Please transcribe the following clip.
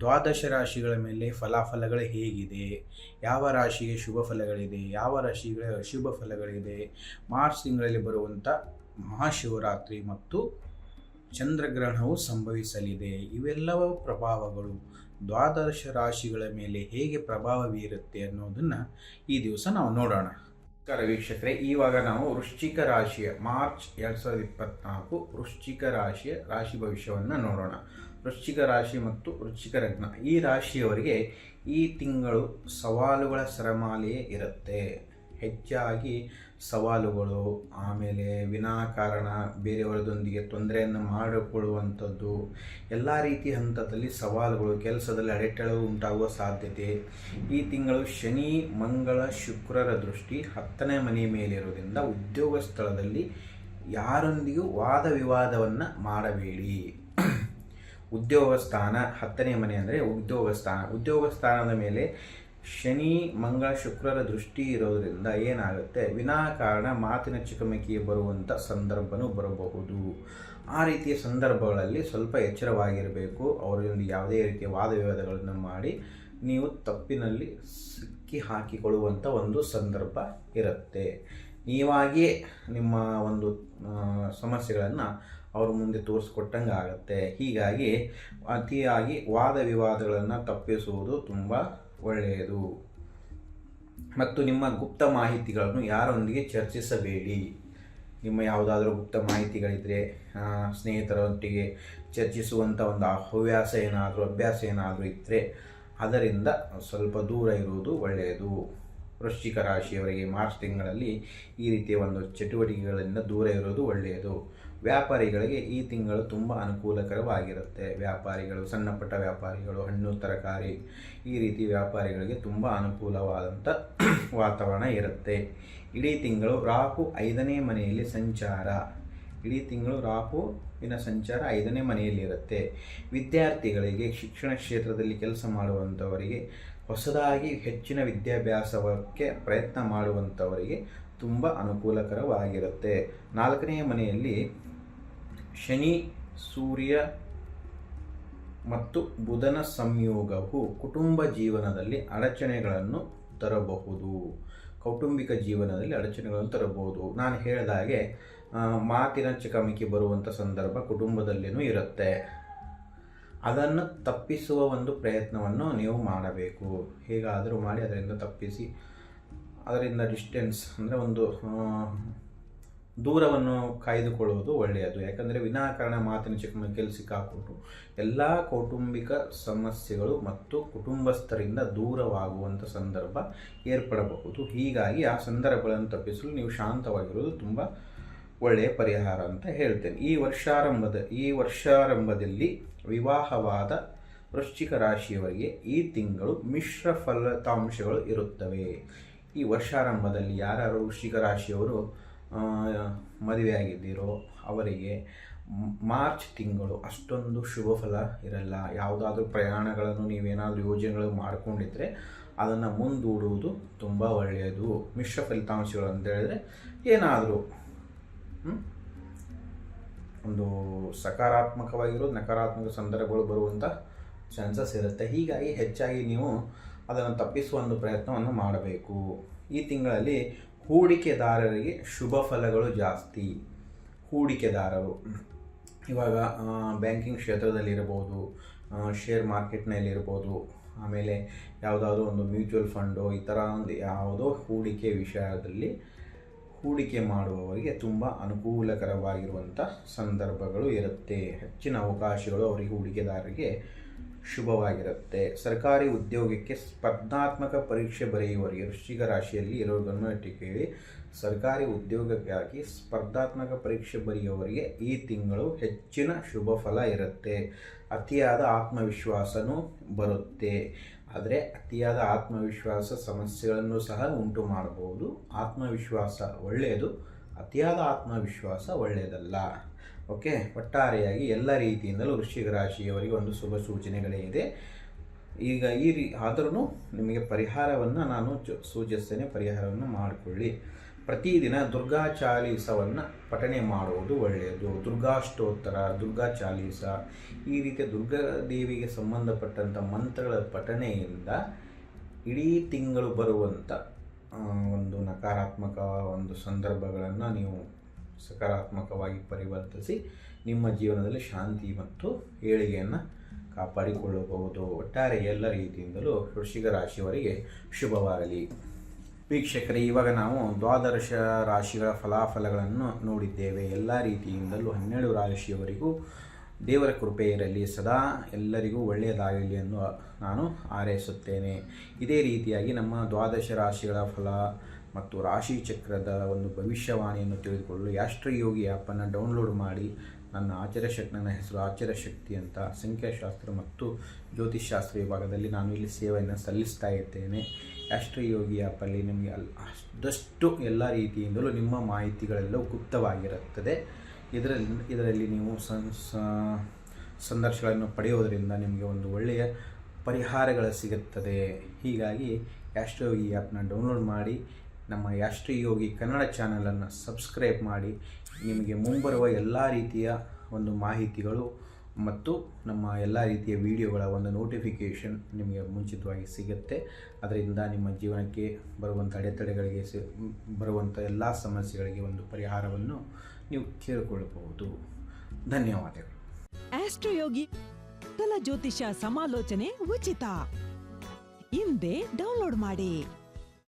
ದ್ವಾದಶ ರಾಶಿಗಳ ಮೇಲೆ ಫಲಾಫಲಗಳು ಹೇಗಿದೆ? ಯಾವ ರಾಶಿಗೆ ಶುಭ ಫಲಗಳಿದೆ? ಯಾವ ರಾಶಿಗಳ ಅಶುಭ ಫಲಗಳಿದೆ? ಮಾರ್ಚ್ ತಿಂಗಳಲ್ಲಿ ಬರುವಂಥ ಮಹಾಶಿವರಾತ್ರಿ ಮತ್ತು ಚಂದ್ರಗ್ರಹಣವು ಸಂಭವಿಸಲಿದೆ. ಇವೆಲ್ಲವ ಪ್ರಭಾವಗಳು ದ್ವಾದಶ ರಾಶಿಗಳ ಮೇಲೆ ಹೇಗೆ ಪ್ರಭಾವ ಬೀರುತ್ತೆ ಅನ್ನೋದನ್ನು ಈ ದಿವಸ ನಾವು ನೋಡೋಣ. ನಮಸ್ಕಾರ ವೀಕ್ಷಕರೇ ಈವಾಗ ನಾವು ವೃಶ್ಚಿಕ ರಾಶಿಯ ಮಾರ್ಚ್ ಎರಡು ಸಾವಿರದ ಇಪ್ಪತ್ನಾಲ್ಕು ವೃಶ್ಚಿಕ ರಾಶಿಯ ರಾಶಿ ಭವಿಷ್ಯವನ್ನು ನೋಡೋಣ. ವೃಶ್ಚಿಕ ರಾಶಿ ಮತ್ತು ವೃಶ್ಚಿಕ ಲಗ್ನ ಈ ರಾಶಿಯವರಿಗೆ ಈ ತಿಂಗಳು ಸವಾಲುಗಳ ಸರಮಾಲೆಯೇ ಇರುತ್ತೆ. ಹೆಚ್ಚಾಗಿ ಸವಾಲುಗಳು, ಆಮೇಲೆ ವಿನಾಕಾರಣ, ಬೇರೆಯವರದೊಂದಿಗೆ ತೊಂದರೆಯನ್ನು ಮಾಡಿಕೊಳ್ಳುವಂಥದ್ದು, ಎಲ್ಲ ರೀತಿಯ ಹಂತದಲ್ಲಿ ಸವಾಲುಗಳು, ಕೆಲಸದಲ್ಲಿ ಅಡೆತಡೆ ಉಂಟಾಗುವ ಸಾಧ್ಯತೆ. ಈ ತಿಂಗಳು ಶನಿ, ಮಂಗಳ, ಶುಕ್ರರ ದೃಷ್ಟಿ ಹತ್ತನೇ ಮನೆ ಮೇಲಿರೋದ್ರಿಂದ ಉದ್ಯೋಗ ಸ್ಥಳದಲ್ಲಿ ಯಾರೊಂದಿಗೂ ವಾದ ವಿವಾದವನ್ನು ಮಾಡಬೇಡಿ. ಉದ್ಯೋಗ ಸ್ಥಾನ ಹತ್ತನೇ ಮನೆ ಅಂದರೆ ಉದ್ಯೋಗ ಸ್ಥಾನ. ಉದ್ಯೋಗ ಸ್ಥಾನದ ಮೇಲೆ ಶನಿ, ಮಂಗಳ, ಶುಕ್ರರ ದೃಷ್ಟಿ ಇರೋದರಿಂದ ಏನಾಗುತ್ತೆ? ವಿನಾಕಾರಣ ಮಾತಿನ ಚಿಕಮಕಿಗೆ ಬರುವಂಥ ಸಂದರ್ಭನೂ ಬರಬಹುದು. ಆ ರೀತಿಯ ಸಂದರ್ಭಗಳಲ್ಲಿ ಸ್ವಲ್ಪ ಎಚ್ಚರವಾಗಿರಬೇಕು. ಅವರೊಂದು ಯಾವುದೇ ರೀತಿಯ ವಾದ ವಿವಾದಗಳನ್ನು ಮಾಡಿ ನೀವು ತಪ್ಪಿನಲ್ಲಿ ಸಿಕ್ಕಿ ಹಾಕಿಕೊಳ್ಳುವಂಥ ಒಂದು ಸಂದರ್ಭ ಇರುತ್ತೆ. ನೀವಾಗಿಯೇ ನಿಮ್ಮ ಒಂದು ಸಮಸ್ಯೆಗಳನ್ನು ಅವ್ರ ಮುಂದೆ ತೋರಿಸ್ಕೊಟ್ಟಂಗೆ ಆಗುತ್ತೆ. ಹೀಗಾಗಿ ಅತಿಯಾಗಿ ವಾದ ವಿವಾದಗಳನ್ನು ತಪ್ಪಿಸುವುದು ತುಂಬ ಒಳ್ಳೆಯದು. ಮತ್ತು ನಿಮ್ಮ ಗುಪ್ತ ಮಾಹಿತಿಗಳನ್ನು ಯಾರೊಂದಿಗೆ ಚರ್ಚಿಸಬೇಡಿ? ನಿಮ್ಮ ಯಾವುದಾದ್ರೂ ಗುಪ್ತ ಮಾಹಿತಿಗಳಿದ್ದರೆ ಸ್ನೇಹಿತರೊಟ್ಟಿಗೆ ಚರ್ಚಿಸುವಂಥ ಒಂದು ಹವ್ಯಾಸ ಏನಾದರೂ, ಅಭ್ಯಾಸ ಏನಾದರೂ ಇದ್ದರೆ ಅದರಿಂದ ಸ್ವಲ್ಪ ದೂರ ಇರುವುದು ಒಳ್ಳೆಯದು. ವೃಶ್ಚಿಕ ರಾಶಿಯವರಿಗೆ ಮಾರ್ಚ್ ತಿಂಗಳಲ್ಲಿ ಈ ರೀತಿಯ ಒಂದು ಚಟುವಟಿಕೆಗಳಿಂದ ದೂರ ಇರೋದು ಒಳ್ಳೆಯದು. ವ್ಯಾಪಾರಿಗಳಿಗೆ ಈ ತಿಂಗಳು ತುಂಬ ಅನುಕೂಲಕರವಾಗಿರುತ್ತೆ. ವ್ಯಾಪಾರಿಗಳು ಸಣ್ಣ ಪುಟ್ಟ ವ್ಯಾಪಾರಿಗಳು, ಹಣ್ಣು, ತರಕಾರಿ ಈ ರೀತಿ ವ್ಯಾಪಾರಿಗಳಿಗೆ ತುಂಬ ಅನುಕೂಲವಾದಂಥ ವಾತಾವರಣ ಇರುತ್ತೆ. ಇಡೀ ತಿಂಗಳು ರಾಹು ಐದನೇ ಮನೆಯಲ್ಲಿ ಸಂಚಾರ. ಇಡೀ ತಿಂಗಳು ರಾಹುವಿನ ಸಂಚಾರ ಐದನೇ ಮನೆಯಲ್ಲಿರುತ್ತೆ ವಿದ್ಯಾರ್ಥಿಗಳಿಗೆ ಶಿಕ್ಷಣ ಕ್ಷೇತ್ರದಲ್ಲಿ ಕೆಲಸ ಮಾಡುವಂಥವರಿಗೆ ಹೊಸದಾಗಿ ಹೆಚ್ಚಿನ ವಿದ್ಯಾಭ್ಯಾಸಕ್ಕೆ ಪ್ರಯತ್ನ ಮಾಡುವಂಥವರಿಗೆ ತುಂಬ ಅನುಕೂಲಕರವಾಗಿರುತ್ತೆ. ನಾಲ್ಕನೆಯ ಮನೆಯಲ್ಲಿ ಶನಿ, ಸೂರ್ಯ ಮತ್ತು ಬುಧನ ಸಂಯೋಗವು ಕುಟುಂಬ ಜೀವನದಲ್ಲಿ ಅಡಚಣೆಗಳನ್ನು ತರಬಹುದು. ಕೌಟುಂಬಿಕ ಜೀವನದಲ್ಲಿ ಅಡಚಣೆಗಳನ್ನು ತರಬಹುದು. ನಾನು ಹೇಳಿದ ಹಾಗೆ ಮಾತಿನ ಚಕಮಕಿ ಬರುವಂಥ ಸಂದರ್ಭ ಕುಟುಂಬದಲ್ಲಿಯೂ ಇರುತ್ತೆ. ಅದನ್ನು ತಪ್ಪಿಸುವ ಒಂದು ಪ್ರಯತ್ನವನ್ನು ನೀವು ಮಾಡಬೇಕು. ಹೇಗಾದರೂ ಮಾಡಿ ಅದರಿಂದ ತಪ್ಪಿಸಿ, ಅದರಿಂದ ಡಿಸ್ಟೆನ್ಸ್ ಅಂದರೆ ಒಂದು ದೂರವನ್ನು ಕಾಯ್ದುಕೊಳ್ಳುವುದು ಒಳ್ಳೆಯದು. ಯಾಕಂದರೆ ವಿನಾಕಾರಣ ಮಾತಿನ ಕೆಲಸಕ್ಕೆ ಹಾಕ್ಬಿಟ್ಟು ಎಲ್ಲ ಕೌಟುಂಬಿಕ ಸಮಸ್ಯೆಗಳು ಮತ್ತು ಕುಟುಂಬಸ್ಥರಿಂದ ದೂರವಾಗುವಂಥ ಸಂದರ್ಭ ಏರ್ಪಡಬಹುದು. ಹೀಗಾಗಿ ಆ ಸಂದರ್ಭಗಳನ್ನು ತಪ್ಪಿಸಲು ನೀವು ಶಾಂತವಾಗಿರುವುದು ತುಂಬ ಒಳ್ಳೆಯ ಪರಿಹಾರ ಅಂತ ಹೇಳ್ತೇನೆ. ಈ ವರ್ಷಾರಂಭದ, ಈ ವರ್ಷಾರಂಭದಲ್ಲಿ ವಿವಾಹವಾದ ವೃಶ್ಚಿಕ ರಾಶಿಯವರಿಗೆ ಈ ತಿಂಗಳು ಮಿಶ್ರ ಫಲಿತಾಂಶಗಳು ಇರುತ್ತವೆ. ಈ ವರ್ಷಾರಂಭದಲ್ಲಿ ಯಾರ್ಯಾರು ವೃಶ್ಚಿಕ ರಾಶಿಯವರು ಮದುವೆಯಾಗಿದ್ದೀರೋ ಅವರಿಗೆ ಮಾರ್ಚ್ ತಿಂಗಳು ಅಷ್ಟೊಂದು ಶುಭ ಫಲ ಇರಲ್ಲ. ಯಾವುದಾದ್ರೂ ಪ್ರಯಾಣಗಳನ್ನು ನೀವೇನಾದರೂ ಯೋಜನೆಗಳು ಮಾಡಿಕೊಂಡಿದ್ರೆ ಅದನ್ನು ಮುಂದೂಡುವುದು ತುಂಬ ಒಳ್ಳೆಯದು. ಮಿಶ್ರ ಫಲಿತಾಂಶಗಳು ಅಂತ ಹೇಳಿದ್ರೆ ಏನಾದರೂ ಒಂದು ಸಕಾರಾತ್ಮಕವಾಗಿರೋ, ನಕಾರಾತ್ಮಕ ಸಂದರ್ಭಗಳು ಬರುವಂಥ ಚಾನ್ಸಸ್ ಇರುತ್ತೆ. ಹೀಗಾಗಿ ಹೆಚ್ಚಾಗಿ ನೀವು ಅದನ್ನು ತಪ್ಪಿಸುವ ಒಂದು ಪ್ರಯತ್ನವನ್ನು ಮಾಡಬೇಕು. ಈ ತಿಂಗಳಲ್ಲಿ ಹೂಡಿಕೆದಾರರಿಗೆ ಶುಭ ಫಲಗಳು ಜಾಸ್ತಿ. ಹೂಡಿಕೆದಾರರು. ಇವಾಗ ಬ್ಯಾಂಕಿಂಗ್ ಕ್ಷೇತ್ರದಲ್ಲಿರ್ಬೋದು ಶೇರ್ ಮಾರ್ಕೆಟ್ನಲ್ಲಿರ್ಬೋದು ಆಮೇಲೆ ಯಾವುದಾದ್ರೂ ಒಂದು ಮ್ಯೂಚುವಲ್ ಫಂಡು, ಈ ಥರ ಒಂದು ಯಾವುದೋ ಹೂಡಿಕೆ ವಿಷಯದಲ್ಲಿ ಹೂಡಿಕೆ ಮಾಡುವವರಿಗೆ ತುಂಬ ಅನುಕೂಲಕರವಾಗಿರುವಂಥ ಸಂದರ್ಭಗಳು ಇರುತ್ತೆ. ಹೆಚ್ಚಿನ ಅವಕಾಶಗಳು ಅವರಿಗೆ ಹೂಡಿಕೆದಾರರಿಗೆ ಶುಭವಾಗಿರುತ್ತೆ. ಸರ್ಕಾರಿ ಉದ್ಯೋಗಕ್ಕೆ ಸ್ಪರ್ಧಾತ್ಮಕ ಪರೀಕ್ಷೆ ಬರೆಯುವವರಿಗೆ ವೃಶ್ಚಿಕ ರಾಶಿಯಲ್ಲಿ ಇರೋದನ್ನು ಕೇಳಿ ಸರ್ಕಾರಿ ಉದ್ಯೋಗಕ್ಕಾಗಿ ಸ್ಪರ್ಧಾತ್ಮಕ ಪರೀಕ್ಷೆ ಬರೆಯುವವರಿಗೆ ಈ ತಿಂಗಳು ಹೆಚ್ಚಿನ ಶುಭ ಫಲ ಇರುತ್ತೆ. ಅತಿಯಾದ ಆತ್ಮವಿಶ್ವಾಸನೂ ಬರುತ್ತೆ. ಆದರೆ ಅತಿಯಾದ ಆತ್ಮವಿಶ್ವಾಸ ಸಮಸ್ಯೆಗಳನ್ನು ಸಹ ಉಂಟು ಮಾಡಬಹುದು. ಆತ್ಮವಿಶ್ವಾಸ ಒಳ್ಳೆಯದು, ಅತಿಯಾದ ಆತ್ಮವಿಶ್ವಾಸ ಒಳ್ಳೆಯದಲ್ಲ. ಓಕೆ, ಒಟ್ಟಾರೆಯಾಗಿ ಎಲ್ಲ ರೀತಿಯಿಂದಲೂ ವೃಶ್ಚಿಕ ರಾಶಿಯವರಿಗೆ ಒಂದು ಶುಭ ಸೂಚನೆಗಳೇ ಈಗ ಈ ರೀ ಆದರೂ ನಿಮಗೆ ಪರಿಹಾರವನ್ನು ನಾನು ಸೂಚಿಸ್ತೇನೆ, ಪರಿಹಾರವನ್ನು ಮಾಡಿಕೊಳ್ಳಿ. ಪ್ರತಿದಿನ ದುರ್ಗಾ ಚಾಲೀಸವನ್ನು ಪಠಣೆ ಮಾಡುವುದು ಒಳ್ಳೆಯದು. ದುರ್ಗಾಷ್ಟೋತ್ತರ, ದುರ್ಗಾ ಚಾಲೀಸ, ಈ ರೀತಿಯ ದುರ್ಗಾ ದೇವಿಗೆ ಸಂಬಂಧಪಟ್ಟಂಥ ಮಂತ್ರಗಳ ಪಠಣೆಯಿಂದ ಇಡೀ ತಿಂಗಳು ಬರುವಂಥ ಒಂದು ನಕಾರಾತ್ಮಕ ಒಂದು ಸಂದರ್ಭಗಳನ್ನು ನೀವು ಸಕಾರಾತ್ಮಕವಾಗಿ ಪರಿವರ್ತಿಸಿ ನಿಮ್ಮ ಜೀವನದಲ್ಲಿ ಶಾಂತಿ ಮತ್ತು ಏಳಿಗೆಯನ್ನು ಕಾಪಾಡಿಕೊಳ್ಳಬಹುದು. ಒಟ್ಟಾರೆ ಎಲ್ಲ ರೀತಿಯಿಂದಲೂ ವೃಷಿಕ ರಾಶಿಯವರಿಗೆ ಶುಭವಾಗಲಿ. ವೀಕ್ಷಕರೇ, ಇವಾಗ ನಾವು ದ್ವಾದಶ ರಾಶಿಗಳ ಫಲಾಫಲಗಳನ್ನು ನೋಡಿದ್ದೇವೆ. ಎಲ್ಲ ರೀತಿಯಿಂದಲೂ ಹನ್ನೆರಡು ರಾಶಿಯವರಿಗೂ ದೇವರ ಕೃಪೆ ಇರಲಿ, ಸದಾ ಎಲ್ಲರಿಗೂ ಒಳ್ಳೆಯದಾಗಲಿ ಎಂದು ನಾನು ಹಾರೈಸುತ್ತೇನೆ. ಇದೇ ರೀತಿಯಾಗಿ ನಮ್ಮ ದ್ವಾದಶ ರಾಶಿಗಳ ಫಲ ಮತ್ತು ರಾಶಿ ಚಕ್ರದ ಒಂದು ಭವಿಷ್ಯವಾಣಿಯನ್ನು ತಿಳಿದುಕೊಳ್ಳಲು ಯಾಷ್ಟ್ರಯೋಗಿ ಆ್ಯಪನ್ನು ಡೌನ್ಲೋಡ್ ಮಾಡಿ ನನ್ನ ಆಚಾರ್ಯಶಕ್ತಿ ನನ್ನ ಹೆಸರು ಆಚಾರ್ಯಶಕ್ತಿ ಅಂತ ಸಂಖ್ಯಾಶಾಸ್ತ್ರ ಮತ್ತು ಜ್ಯೋತಿಷಾಸ್ತ್ರ ವಿಭಾಗದಲ್ಲಿ ನಾನು ಇಲ್ಲಿ ಸೇವೆಯನ್ನು ಸಲ್ಲಿಸ್ತಾ ಇರ್ತೇನೆ ಯೋಗಿ ಆ್ಯಪಲ್ಲಿ ನಿಮಗೆ ಅಲ್ಲಿ ಅಷ್ಟು ಎಲ್ಲ ರೀತಿಯಿಂದಲೂ ನಿಮ್ಮ ಮಾಹಿತಿಗಳೆಲ್ಲವೂ ಗುಪ್ತವಾಗಿರುತ್ತದೆ. ಇದರಲ್ಲಿ ಇದರಲ್ಲಿ ನೀವು ಸಂ ಸ- ಸಂದರ್ಶಗಳನ್ನು ಪಡೆಯೋದರಿಂದ ನಿಮಗೆ ಒಂದು ಒಳ್ಳೆಯ ಪರಿಹಾರಗಳು ಸಿಗುತ್ತದೆ. ಹೀಗಾಗಿ ಯೋಗಿ ಆ್ಯಪ್ನ ಡೌನ್ಲೋಡ್ ಮಾಡಿ, ನಮ್ಮ ಯೋಗಿ ಕನ್ನಡ ಚಾನಲನ್ನು ಸಬ್ಸ್ಕ್ರೈಬ್ ಮಾಡಿ ನಿಮಗೆ ಮುಂಬರುವ ಎಲ್ಲ ರೀತಿಯ ಒಂದು ಮಾಹಿತಿಗಳು ಮತ್ತು ನಮ್ಮ ಎಲ್ಲ ರೀತಿಯ ವಿಡಿಯೋಗಳ ಒಂದು ನೋಟಿಫಿಕೇಷನ್ ನಿಮಗೆ ಮುಂಚಿತವಾಗಿ ಸಿಗುತ್ತೆ. ಅದರಿಂದ ನಿಮ್ಮ ಜೀವನಕ್ಕೆ ಬರುವಂಥ ಅಡೆತಡೆಗಳಿಗೆ ಸಿ ಬರುವಂಥ ಎಲ್ಲ ಸಮಸ್ಯೆಗಳಿಗೆ ಒಂದು ಪರಿಹಾರವನ್ನು ನೀವು ಕೇಳಿಕೊಳ್ಳಬಹುದು. ಧನ್ಯವಾದಗಳು. ಆಸ್ಟ್ರೋಯೋಗಿ ಜ್ಯೋತಿಷ ಸಮಾಲೋಚನೆ ಉಚಿತ ಹಿಂದೆ ಡೌನ್ಲೋಡ್ ಮಾಡಿ.